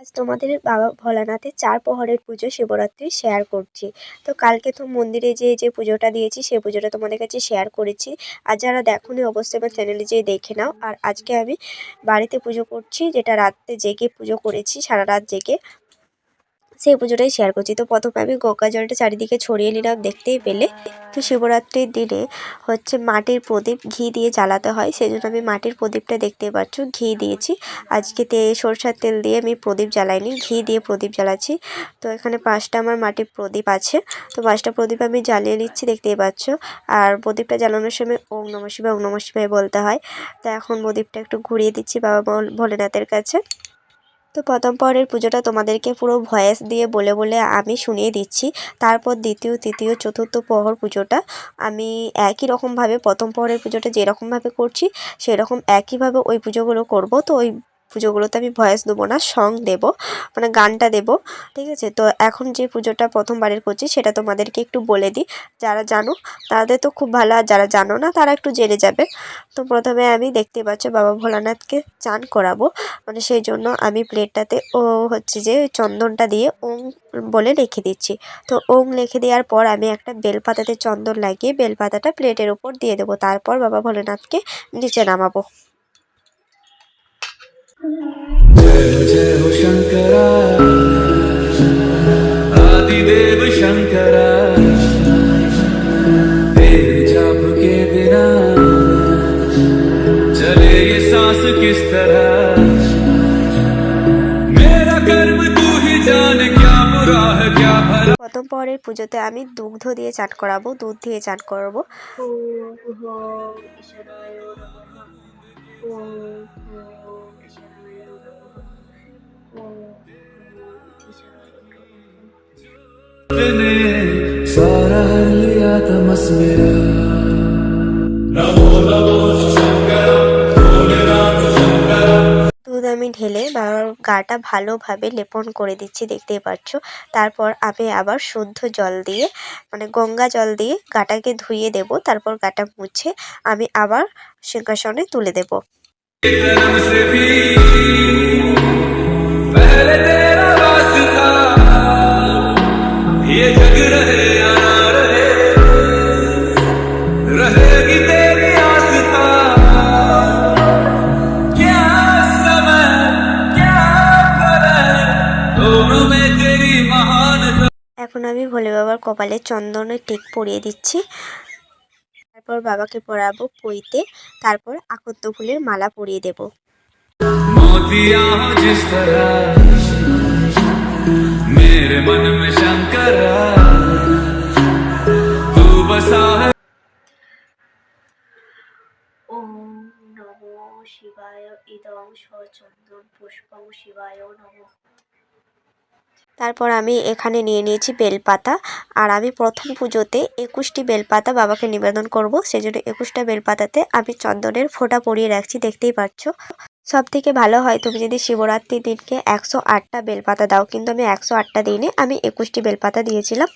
আজ তোমাদের বাবা ভোলানাথের চার প্রহরের পুজো শিবরাত্রি শেয়ার করছি। তো কালকে তো মন্দিরে যে যে পুজোটা দিয়েছি সেই পুজোটা তোমাদের কাছে শেয়ার করেছি। আর যারা দেখোনি অবশ্যই আমার চ্যানেলে যেয়ে দেখে নাও। আর আজকে আমি বাড়িতে পুজো করছি, যেটা রাত্রে জেগে পুজো করেছি, সারা রাত জেগে। সেই পুজোটাই শেয়ার করছি। তো প্রথমে আমি গঙ্গা জলটা চারিদিকে ছড়িয়ে নিলাম, দেখতেই পেলে। তো শিবরাত্রির দিনে হচ্ছে মাটির প্রদীপ ঘি দিয়ে জ্বালাতে হয় সেই জন্য আমি মাটির প্রদীপটা দেখতে পাচ্ছ, ঘি দিয়েছি। আজকে তে সরষার তেল দিয়ে আমি প্রদীপ জ্বালাইনি, ঘি দিয়ে প্রদীপ জ্বালাচ্ছি। তো এখানে পাঁচটা আমার মাটির প্রদীপ আছে। তো পাঁচটা প্রদীপ আমি জ্বালিয়ে নিচ্ছি, দেখতেই পাচ্ছ। আর প্রদীপটা জ্বালানোর সময় ওম নম শিবায়, ওম নম বলতে হয়। তো এখন প্রদীপটা একটু ঘুরিয়ে দিচ্ছি বাবা ভোল- ভোলেনাথের কাছে। তো প্রথম পরের পুজোটা তোমাদেরকে পুরো ভয়েস দিয়ে বলে বলে আমি শুনিয়ে দিচ্ছি। তারপর দ্বিতীয়, তৃতীয়, চতুর্থ প্রহর পুজোটা আমি একই রকমভাবে প্রথম প্রহরের পুজোটা যেরকমভাবে করছি, সেরকম একইভাবে ওই পুজোগুলো করব। তো ওই পুজোগুলোতে আমি ভয়েস দেবো না সং দেব মানে গানটা দেব, ঠিক আছে? তো এখন যে পুজোটা প্রথমবারের করছি, সেটা তোমাদেরকে একটু বলে দিই। যারা জানো, তাদের তো খুব ভালো, আর যারা জানো না, তারা একটু জেনে যাবে। তো প্রথমে আমি দেখতে পাচ্ছ বাবা ভোলানাথকে চান করাবো। মানে সেই জন্য আমি প্লেটটাতে ও হচ্ছে যে চন্দনটা দিয়ে ওম বলে লিখে দিচ্ছি। তো ওম লিখে দেওয়ার পর আমি একটা বেলপাতাতে চন্দন লাগিয়ে বেলপাতাটা প্লেটের ওপর দিয়ে দেবো। তারপর বাবা ভোলেনাথকে নিচে নামাবো। किस तरह मेरा कर्म तू ही जान क्या बुरा है क्या भला প্রথম পরের পুজোতে আমি দুগ্ধ দিয়ে চান করাবো দুধ দিয়ে চান করাবো ने सारा हर लिया तमस मेरा नमो नमो शंकर भोलेनाथ शंकर দুধ আমি ঢেলে বাবার গাটা ভালোভাবে লেপন করে দিচ্ছি দেখতেই পাচ্ছ তারপর আমি আবার শুদ্ধ জল দিয়ে মানে গঙ্গা জল দিয়ে গাটাকে ধুইয়ে দেব তারপর গাটা মুছে আমি আবার সিংহাসনে তুলে দেব এখন আমি ভোলে বাবার কপালে চন্দনের টেক পরিয়ে দিচ্ছি। তারপর বাবাকে পরাবো পইতে তারপর আকত্ত ফুলের মালা পরিয়ে দেব। শিবায় ইদং সচন্দন পুষ্পং শিবায় নমঃ তারপর আমি এখানে নিয়ে নিয়েছি বেলপাতা। আর আমি প্রথম পুজোতে একুশটি বেলপাতা বাবাকে নিবেদন করব। সেজন্য একুশটা বেলপাতাতে আমি চন্দনের ফোঁটা পরিয়ে রাখছি, দেখতেই পাচ্ছ। সব থেকে ভালো হয়, তুমি যদি শিবরাত্রির দিনকে একশো আটটা বেলপাতা দাও, কিন্তু আমি একশো আটটা দিইনি, আমি একুশটি বেলপাতা দিয়েছিলাম।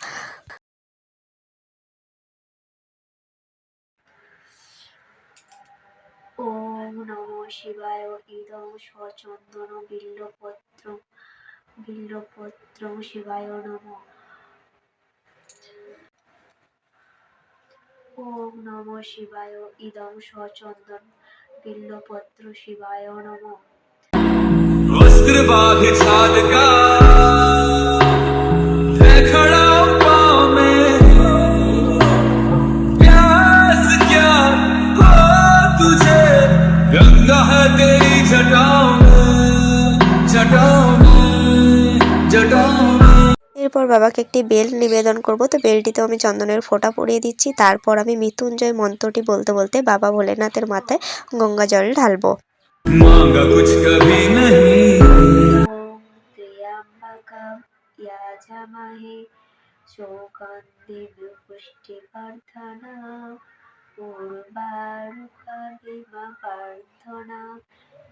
ওম নম শিবায়, ইদং সচন্দন বিল্লপত্র বিল্লপত্র শিবায় নম ওম নম শিবায় ইদং সচন্দন বিল্লপত্র শিবায় নম वस्त्र बाध छाल का তারপর বাবাকে একটি বেল্ট নিবেদন করব। তো বেল্টটিতেও আমি চন্দনের ফোঁটা পরিয়ে দিচ্ছি। তারপর আমি মৃত্যুঞ্জয় মন্ত্রটি বলতে বলতে বাবা ভোলেনাথের মাথায় গঙ্গা জল ঢালবো। প্রার্থনা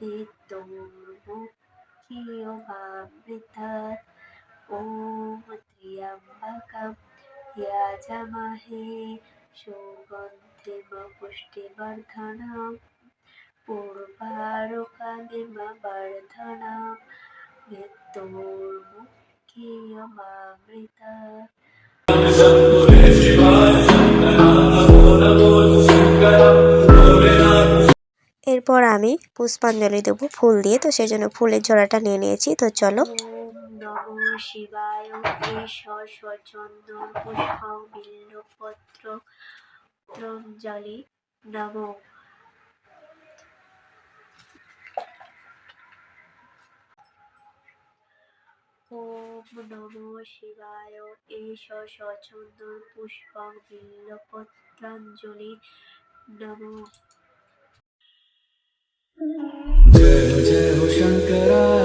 নিত্য সৌগন্ধিম পুষ্টিবর্ধনা পূর্বারোকামিমবর্ধনা তোর মুখে অমাবৃতা এরপর আমি পুষ্পাঞ্জলি দেবো ফুল দিয়ে, তো সেই জন্য ফুলের জোড়াটা নিয়ে নিয়েছি, তো চলো নম শিবায় ঈশ্বর সচন্দন পুষ্পং বিল্লপত্র জলে নম ওম নম শিবায় এষ সচন্দন পুষ্পং বিল্লপত্রাঞ্জলি। নম। জয় জয় শঙ্করা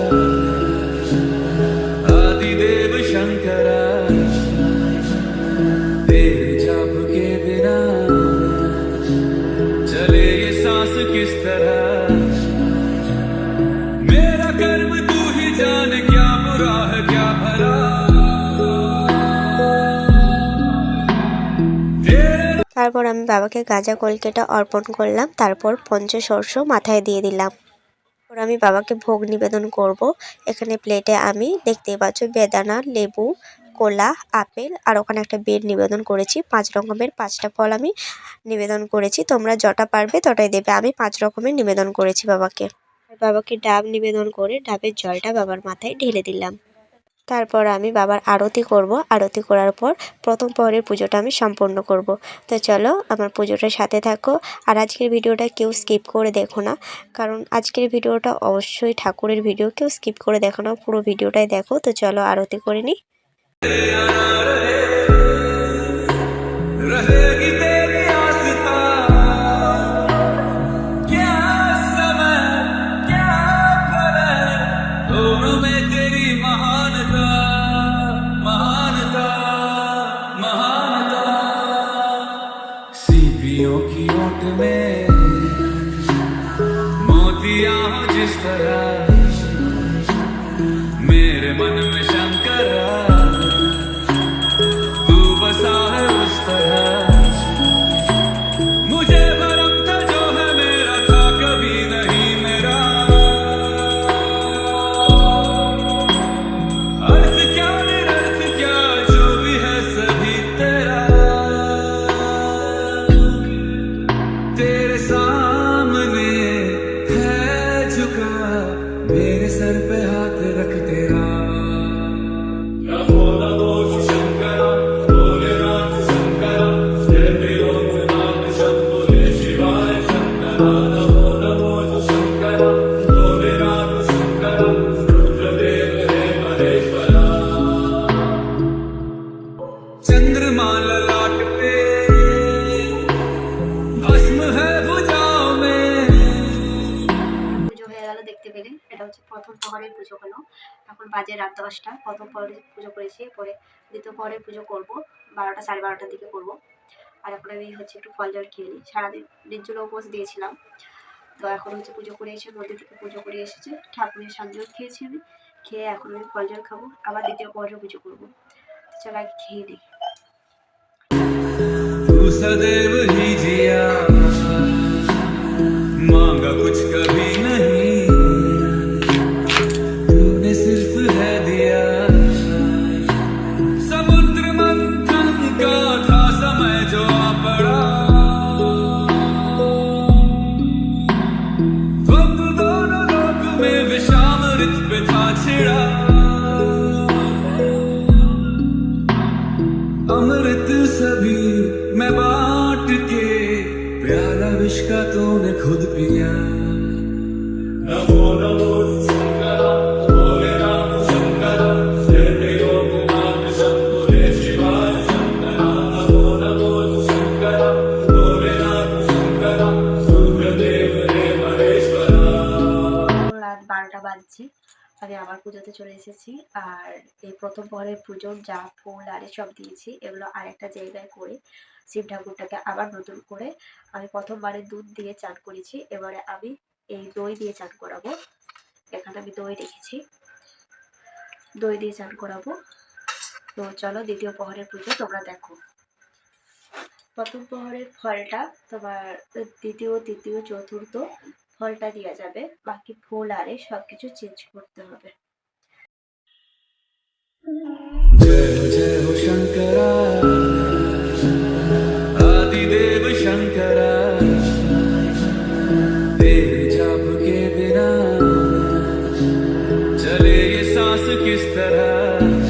তারপর আমি বাবাকে গাঁজা কলকেটা অর্পণ করলাম, তারপর পঞ্চশস্য মাথায় দিয়ে দিলাম। তারপর আমি বাবাকে ভোগ নিবেদন করব। এখানে প্লেটে আমি দেখতেই পাচ্ছ বেদানা, লেবু, কলা, আপেল, আর ওখানে একটা বেড নিবেদন করেছি। পাঁচ রকমের পাঁচটা ফল আমি নিবেদন করেছি। তোমরা যটা পারবে তটাই দেবে। আমি পাঁচ রকমের নিবেদন করেছি বাবাকে। বাবাকে ডাব নিবেদন করে ডাবের জলটা বাবার মাথায় ঢেলে দিলাম। তারপর আমি বাবার আরতি করব। আরতি করার পর প্রথম পরের পুজোটা আমি সম্পন্ন করব। তো চলো আমার পুজোটার সাথে থাকো। আর আজকের ভিডিওটা কেউ স্কিপ করে দেখো না। কারণ আজকের ভিডিওটা অবশ্যই ঠাকুরের ভিডিও। কেউ স্কিপ করে দেখো না, পুরো ভিডিওটাই দেখো। তো চলো আরতি করে নিই। দশটা প্রথম প্রহরের পুজো করেছি পরে দ্বিতীয় প্রহরের পুজো করব বারোটা সাড়ে বারোটার দিকে করব আর এখন আমি হচ্ছে একটু ফল জল খেয়ে নিই সারাদিন নির্জলা উপোস দিয়েছিলাম তো এখন হচ্ছে পুজো করে এসে মন্দির থেকে পুজো করে এসেছে ঠাকুরের সামনেও খেয়েছি আমি খেয়ে এখন আমি ফল জল খাবো আবার দ্বিতীয় প্রহরের পুজো করবো তো চলো আগে খেয়ে নিই तू सदैव ही जिया मांगा कुछ कभी could be young. No, বাজছে আমি আমার পুজোতে চলে এসেছি আর এই প্রথম পরে পুজোর যা ফুল আর সব দিয়েছি এগুলো আরেকটা জায়গায় করে শিব ঠাকুরটাকে আবার নতুন করে আমি প্রথমবারে দুধ দিয়ে চান করেছি, এবারে আমি এই দই দিয়ে চান করাবো। এখানে আমি দই রেখেছি। দই দিয়ে চান করাবো। তো চলো দ্বিতীয় পহরের পুজো তোমরা দেখো। প্রথম প্রহরের ফলটা তোমার দ্বিতীয়, তৃতীয়, চতুর্থ ফলটা দেওয়া যাবে। বাকি ফুল আরে সবকিছু চেঞ্জ করতে হবে। चले ये सांस किस तरह?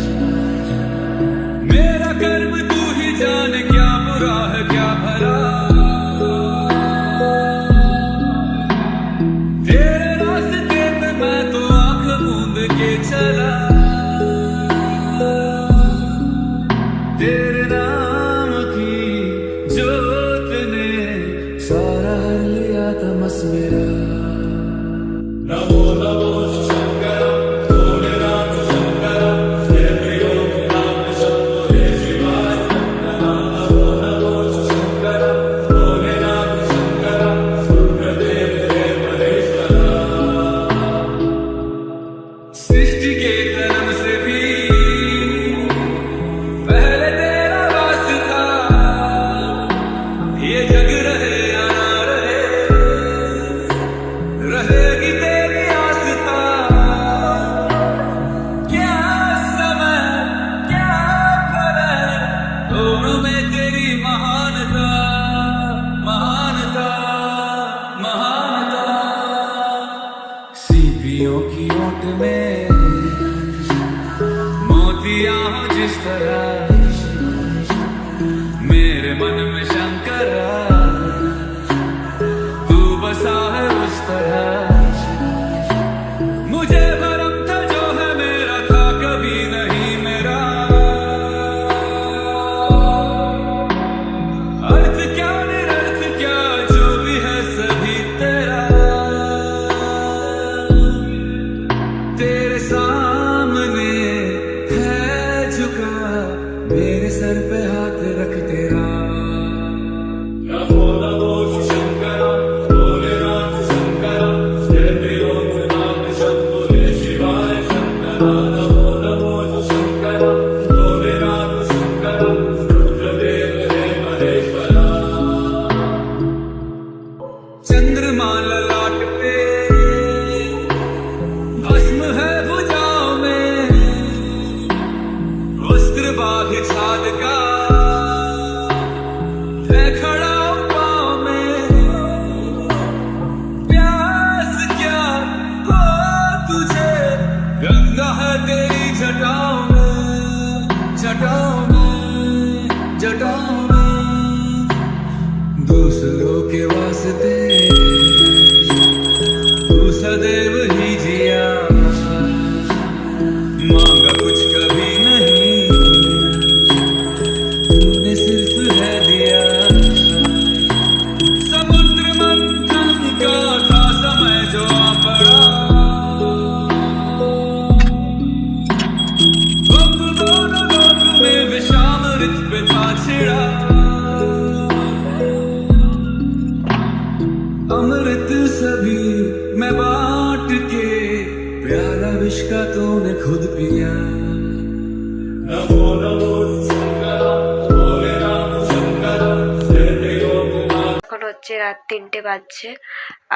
হচ্ছে রাত তিনটে বাজছে।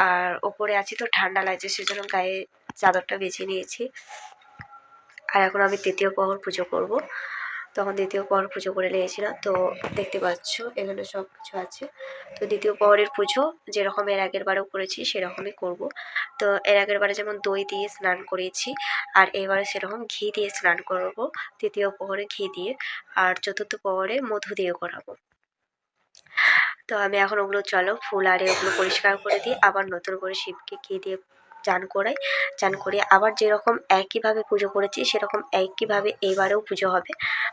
আর ওপরে আছি তো, ঠান্ডা লাগছে, সেজন্য গায়ে চাদরটা বেছে নিয়েছি। আর এখন আমি তৃতীয় প্রহর পুজো করব। তখন দ্বিতীয় প্রহর পুজো করে নিয়েছিলাম, তো দেখতে পাচ্ছ, এখানে সব কিছু আছে। তো দ্বিতীয় প্রহরের পুজো, যেরকম এর আগের বারেও করেছি, সেরকমই করব। তো এর আগের বারে যেমন দই দিয়ে স্নান করিয়েছি আর এবারে সেরকম ঘি দিয়ে স্নান করব তৃতীয় প্রহরে ঘি দিয়ে। আর চতুর্থ প্রহরে মধু দিয়ে করাবো। তো আমি এখন ওগুলো, চলো ফুল আরে ওগুলো পরিষ্কার করে দিই, আবার নতুন করে শিবকে ঘি দিয়ে চান করাই, চান করিয়ে আবার যেরকম একইভাবে পুজো করেছি, সেরকম একইভাবে এইবারেও পুজো হবে।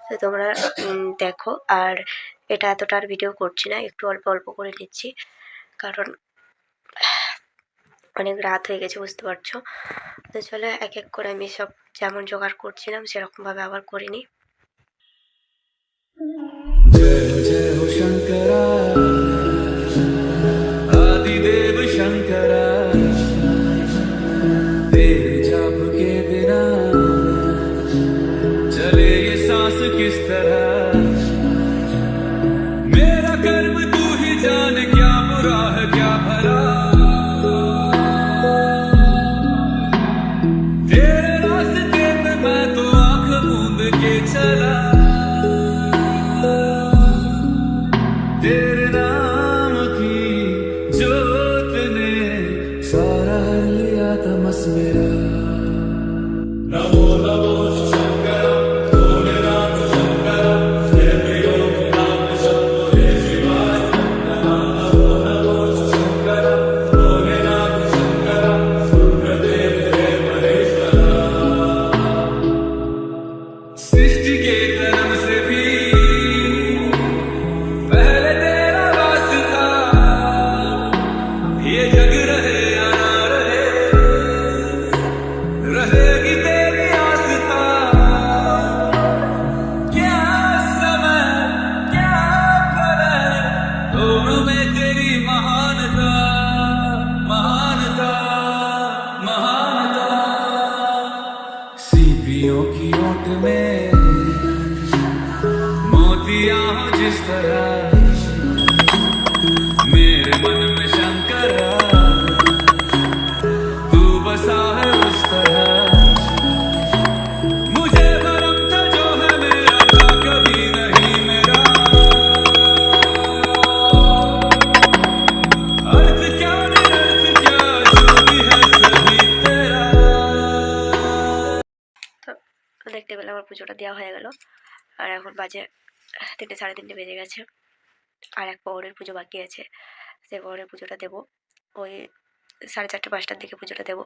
তো তোমরা দেখো, আর এটা এতটা আর ভিডিও করছি না, একটু অল্প অল্প করে নিচ্ছি, কারণ অনেক রাত হয়ে গেছে, বুঝতে পারছ? তো চলো এক এক করে আমি সব যেমন জোগাড় করছিলাম, সেরকমভাবে আবার করে शंकरा। आदिदेव शंकरा। तेरे जाप के चले ये सांस किस तरह? তো আমার পুজোটা দেওয়া হয়ে গেল। আর এখন বাজে তিনটে সাড়ে তিনটে বেজে গেছে। আর এক পহরের পুজো বাকি আছে। সেই পহরের পুজোটা দেবো। ওই সাড়ে চারটে পাঁচটার দিকে পুজোটা দেবো।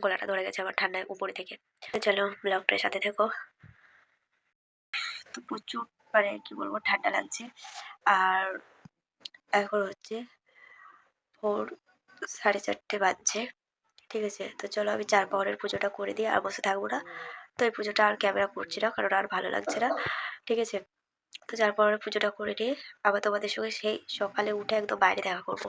গলাটা ধরে গেছে আমার ঠান্ডায় উপরে থেকে। চলো ব্লগটার সাথে থেকো। তো প্রচুর মানে কি বলব, ঠান্ডা লাগছে। আর এখন হচ্ছে ভোর সাড়ে চারটে বাজছে। ঠিক আছে? তো চলো আমি চার পাওয়ারের পুজোটা করে দিই। আর বসে থাকব না। তো এই পুজোটা আর ক্যামেরা করছি না, কারণ আর ভালো লাগছে না। ঠিক আছে? তো যার পরে পুজোটা করে নিয়ে আবার তোমাদের সঙ্গে সেই সকালে উঠে একদম বাইরে দেখা করব।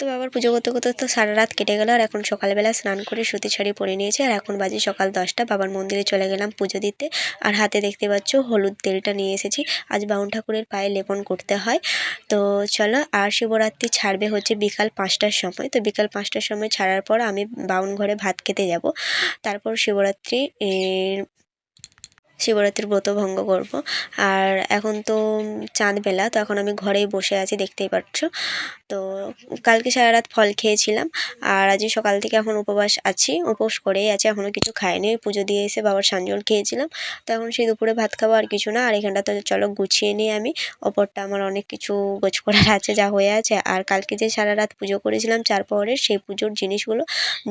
তো বাবার পুজো করতে করতে তো সারা রাত কেটে গেল, আর এখন সকালবেলা স্নান করে সুতি শাড়ি পরে নিয়েছে, আর এখন বাজে সকাল দশটা, বাবার মন্দিরে চলে গেলাম পুজো দিতে, আর হাতে দেখতে পাচ্ছ হলুদ তেলটা নিয়ে এসেছি, আজ বাউন ঠাকুরের পায়ে লেপন করতে হয়। তো চলো, আর শিবরাত্রি ছাড়বে হচ্ছে বিকাল পাঁচটার সময়, তো বিকাল পাঁচটার সময় ছাড়ার পর আমি বাউন ঘরে ভাত খেতে যাব। তারপর শিবরাত্রি শিবরাত্রির ব্রত ভঙ্গ করব। আর এখন তো চাঁদ বেলা, তো এখন আমি ঘরেই বসে আছি, দেখতেই পাচ্ছ। তো কালকে সারা রাত ফল খেয়েছিলাম, আর আজকে সকাল থেকে এখন উপবাস আছি, উপোস করেই আছি এখনও কিছু খাইনি। পুজো দিয়ে এসে বাবার সাঞ্জল খেয়েছিলাম। তো এখন সেই দুপুরে ভাত খাব আর কিছু না, আর এখানটা তো চলো গুছিয়ে নিই আমি। ওপরটা আমার অনেক কিছু গোছ করার আছে, যা হয়ে আছে। আর কালকে যে সারা রাত পুজো করেছিলাম, চার পরের সেই পুজোর জিনিসগুলো,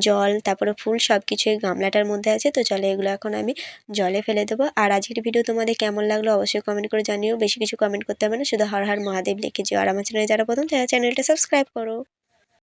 জল, তারপরে ফুল সব কিছু এই গামলাটার মধ্যে আছে। তো চলো এগুলো এখন আমি জলে ফেলে দেবো। আর আজকের ভিডিও তোমাদের কেমন লাগল অবশ্যই কমেন্ট করে জানিও। বেশি কিছু কমেন্ট করতে হবে না, শুধু হর হর মহাদেব লিখে যেও। আর আমার চ্যানেলে যারা প্রথম, তারা চ্যানেলটা সাবস্ক্রাইব করো।